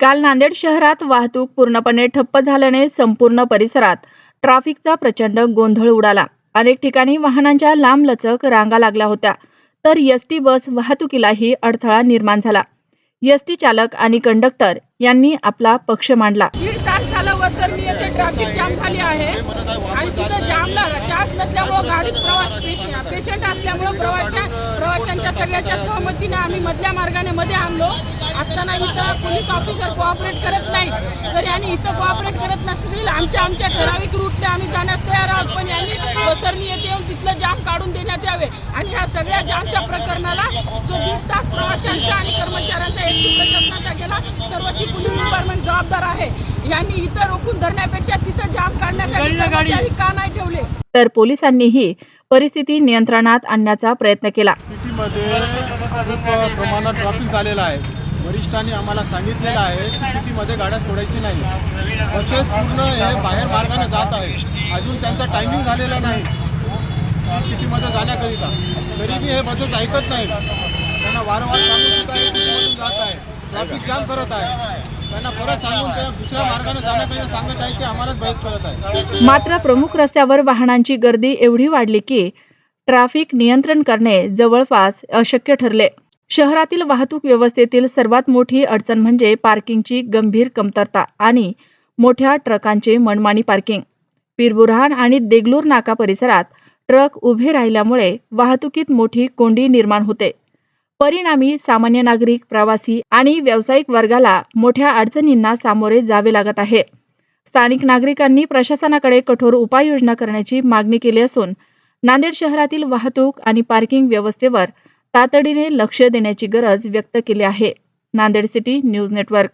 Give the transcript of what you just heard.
काल नांदेड शहरात वाहतूक पूर्णपणे ठप्प झाल्याने संपूर्ण परिसरात ट्रॅफिकचा प्रचंड गोंधळ उडाला. अनेक ठिकाणी वाहनांच्या लांबलचक रांगा लागल्या होत्या. तर एसटी बस वाहतुकीलाही अडथळा निर्माण झाला. एसटी चालक आणि कंडक्टर यांनी आपला पक्ष मांडला. झालं वसरणी येथे ट्रॅफिक जाम झाली आहे. आणि तिथं जामला चार्ज नसल्यामुळं गाडीत प्रवास पेशंट पेशंट असल्यामुळं प्रवाशा प्रवाशांच्या सगळ्याच्या सहमतीने आम्ही मधल्या मार्गाने मध्ये आणलो. असताना इथं पोलीस ऑफिसर कोऑपरेट करत नाही तर यांनी इथं कोऑपरेट करत नसतील आमच्या आमच्या ठराविक रूटने आम्ही जाण्यास तयार आहोत. पण यांनी वसरणी येथे येऊन तिथलं जाम काढून देण्यात यावे. आणि ह्या सगळ्या जामच्या प्रकरणाला जो दीड तास प्रवाशांचा आणि कर्मचाऱ्यांचा गेला सर्वशी पोलीस डिपार्टमेंट जबाबदार आहे. यांनी इथं रोखून धरण्यापेक्षा तिथं जाम काढण्यासाठी का नाही ठेवले? तर पोलिसांनीही परिस्थिती नियंत्रणात आणण्याचा प्रयत्न केला. सिटीमध्ये खूप प्रमाणात ट्रॅफिक झालेलं आहे. वरिष्ठांनी आम्हाला सांगितलेलं आहे की सिटीमध्ये गाड्या सोडायची नाही. बसेस पूर्ण हे बाहेर मार्गाने जात आहे. अजून त्यांचा टायमिंग झालेला नाही. सिटीमध्ये जाण्याकरिता. तरीही हे बसेस ऐकत नाही त्यांना वारंवार सांगून सुद्धा हे सिटीमधून जात आहे ट्रॅफिक जाम करत आहे. त्यांना परत सांगून दुसऱ्या मार्गाने सांगत आहे की आम्हालाच करत आहे. मात्र प्रमुख रस्त्यावर वाहनांची गर्दी एवढी वाढली की ट्रॅफिक नियंत्रण करणे जवळपास अशक्य ठरले. शहरातील वाहतूक व्यवस्थेतील सर्वात मोठी अडचण म्हणजे पार्किंगची गंभीर कमतरता आणि मोठ्या ट्रकांचे मनमानी पार्किंग पीरबुरहान आणि देगलूर नाका परिसरात ट्रक उभे राहिल्यामुळे वाहतुकीत मोठी कोंडी निर्माण होते. परिणामी सामान्य नागरिक प्रवासी आणि व्यावसायिक वर्गाला मोठ्या अडचणींना सामोरे जावे लागत आहे. स्थानिक नागरिकांनी प्रशासनाकडे कठोर उपाययोजना करण्याची मागणी केली असून नांदेड शहरातील वाहतूक आणि पार्किंग व्यवस्थेवर तातडीने लक्ष देण्याची गरज व्यक्त केली आहे. Nanded city news network